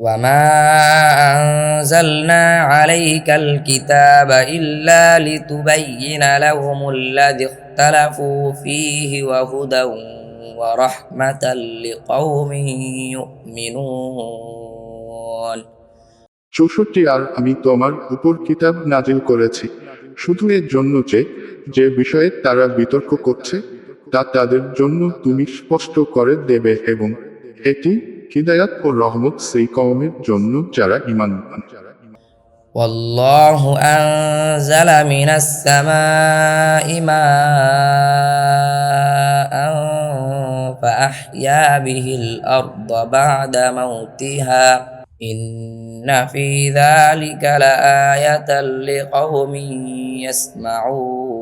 وما أنزلنا عليك الكتاب إلا لتبين لهم الذي اختلفوا فيه وهدى ورحمة لقوم يؤمنون চৌষট্টি আর আমি তোমার উপর কিতাব নাজিল করেছি শুধু এর জন্য যে যে বিষয়ে তারা বিতর্ক করছে তা তাদের জন্য তুমি স্পষ্ট করে দেবে এবং এটি হিদায়াত ও রহমত সেই কওমের জন্য যারা ইমান আনে। والله أنزل من السماء ماء فأحيا به الأرض بعد موتها إن في ذلك لآية لقوم يسمعون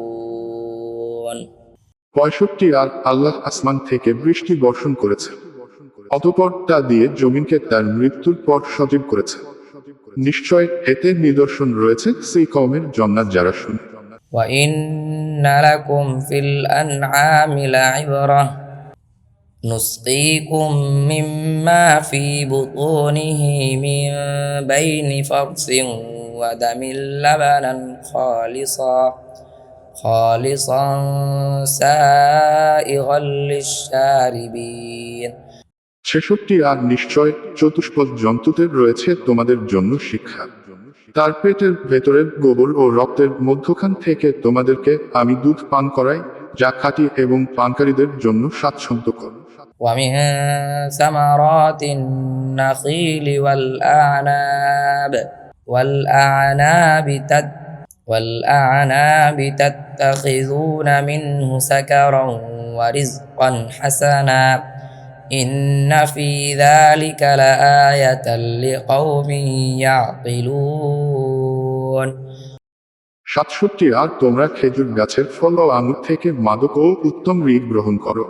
পঁয়ষট্টি আর আল্লাহ আসমান থেকে বৃষ্টি বর্ষণ করেছে অতপর তা দিয়ে জমিনকে তার মৃত্যুর পর সজীব করেছে নিশ্চয় এতে নিদর্শন রয়েছে সেই কওমের জন্য যারা শুনে وإن لكم في الأنعام لعبرة نسقيكم مما في بطونه من بين فرث ودم لبنا خالصا خالصا سائغا للشاربين ছেষট্টি আর নিশ্চয় চতুষ্পদ জন্তুদের রয়েছে তোমাদের জন্য শিক্ষা তার পেটের ভেতরের গোবর ও রক্তের মধ্যখান থেকে তোমাদেরকে আমি দুধ পান করাই যা খাঁটি এবং পানকারীদের জন্য স্বাচ্ছন্দ্যকর ومن ثمرات النخيل والأعناب والأعناب تت والأعناب تتخذون منه سكرا ورزقا حسنا إن في ذلك لآية لقوم يعقلون সাতষট্টি আর তোমরা খেজুর গাছের ফল ও আঙুর থেকে মাদক ও উত্তম ঋগ গ্রহণ করো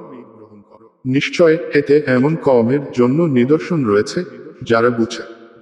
নিশ্চয় এতে এমন কওমের জন্য নিদর্শন রয়েছে যারা বুঝে